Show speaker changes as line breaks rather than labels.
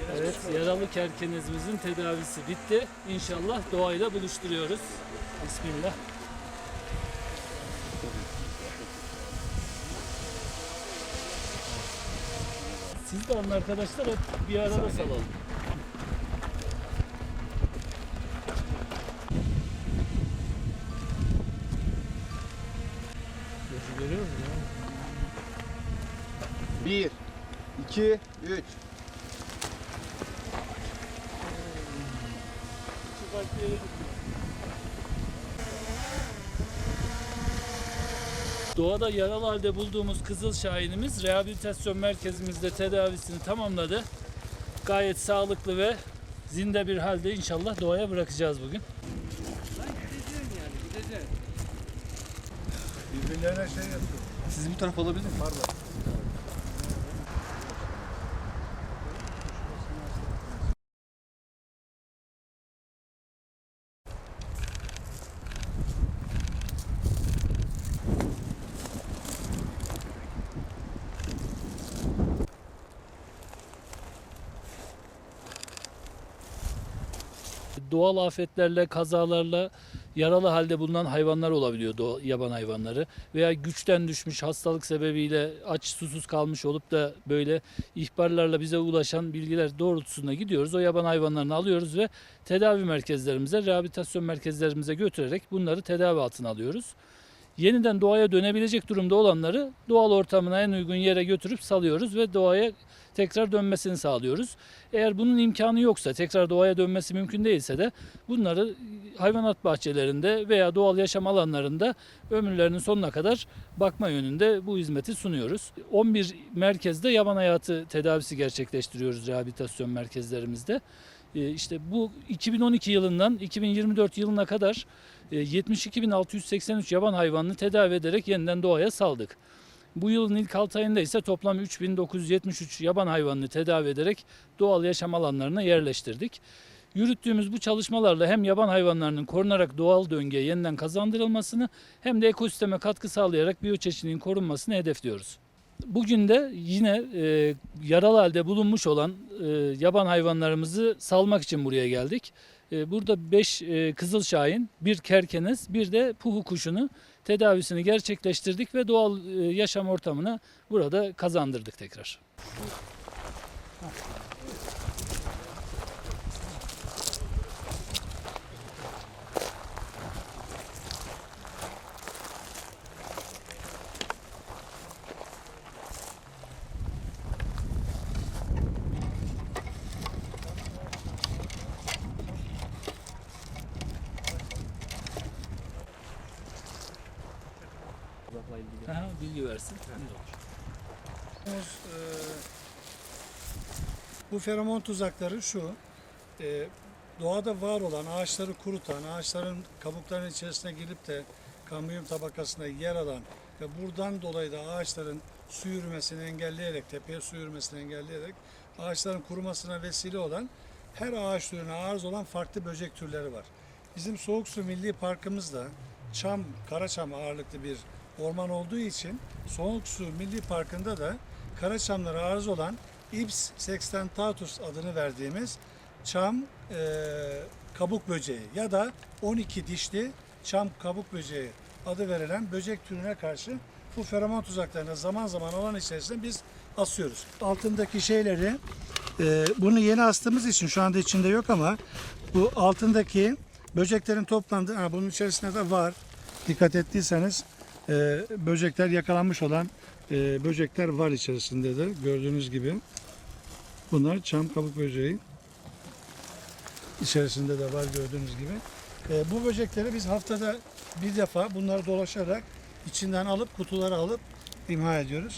Evet, yaralı kerkenezimizin tedavisi bitti. İnşallah doğayla buluşturuyoruz. Bismillah. Siz de alın arkadaşlar hep bir arada salalım. Görüyor musun?
Bir, iki, üç.
Doğada yaralı halde bulduğumuz Kızıl Şahinimiz rehabilitasyon merkezimizde tedavisini tamamladı. Gayet sağlıklı ve zinde bir halde inşallah doğaya bırakacağız bugün.
Birbirlerine şey yapıyor.
Siz bu tarafa alabilir miyim?
Pardon.
Doğal afetlerle, kazalarla yaralı halde bulunan hayvanlar olabiliyor, doğa- yaban hayvanları. Veya güçten düşmüş, hastalık sebebiyle aç susuz kalmış olup da böyle ihbarlarla bize ulaşan bilgiler doğrultusunda gidiyoruz. O yaban hayvanlarını alıyoruz ve tedavi merkezlerimize, rehabilitasyon merkezlerimize götürerek bunları tedavi altına alıyoruz. Yeniden doğaya dönebilecek durumda olanları doğal ortamına en uygun yere götürüp salıyoruz ve doğaya tekrar dönmesini sağlıyoruz. Eğer bunun imkanı yoksa, tekrar doğaya dönmesi mümkün değilse de bunları hayvanat bahçelerinde veya doğal yaşam alanlarında ömürlerinin sonuna kadar bakma yönünde bu hizmeti sunuyoruz. 11 merkezde yaban hayatı tedavisi gerçekleştiriyoruz rehabilitasyon merkezlerimizde. Ee, İşte bu 2012 yılından 2024 yılına kadar e, 72.683 yaban hayvanını tedavi ederek yeniden doğaya saldık. Bu yılın ilk 6 ayında ise toplam 3973 yaban hayvanını tedavi ederek doğal yaşam alanlarına yerleştirdik. Yürüttüğümüz bu çalışmalarla hem yaban hayvanlarının korunarak doğal döngüye yeniden kazandırılmasını hem de ekosisteme katkı sağlayarak biyoçeşitliliğin korunmasını hedefliyoruz. Bugün de yine e, yaralı halde bulunmuş olan e, yaban hayvanlarımızı salmak için buraya geldik. E, burada 5 e, kızıl bir kerkenes, bir de puhu kuşunu tedavisini gerçekleştirdik ve doğal e, yaşam ortamına burada kazandırdık tekrar. Aha, bilgi versin.
Eee, Bu feromon tuzakları şu, eee, doğada var olan ağaçları kurutan, ağaçların kabuklarının içerisine girip de kamyum tabakasına yer alan ve buradan dolayı da ağaçların su yürümesini engelleyerek, tepeye su yürümesini engelleyerek ağaçların kurumasına vesile olan her ağaç türüne arz olan farklı böcek türleri var. Bizim Soğuk Su Milli Parkımızda çam, karaçam ağırlıklı bir orman olduğu için Soğuk Milli Parkı'nda da karaçamlara arz olan Ips sexdentatus adını verdiğimiz çam e, kabuk böceği ya da 12 dişli çam kabuk böceği adı verilen böcek türüne karşı bu feromon tuzaklarını zaman zaman alan içerisinde biz asıyoruz. Altındaki şeyleri e, bunu yeni astığımız için şu anda içinde yok ama bu altındaki böceklerin toplandığı, ha, bunun içerisinde de var. Dikkat ettiyseniz e, böcekler yakalanmış olan e, böcekler var içerisinde de gördüğünüz gibi. Bunlar çam kabuk böceği. İçerisinde de var gördüğünüz gibi. E, bu böcekleri biz haftada bir defa bunları dolaşarak içinden alıp kutulara alıp imha ediyoruz.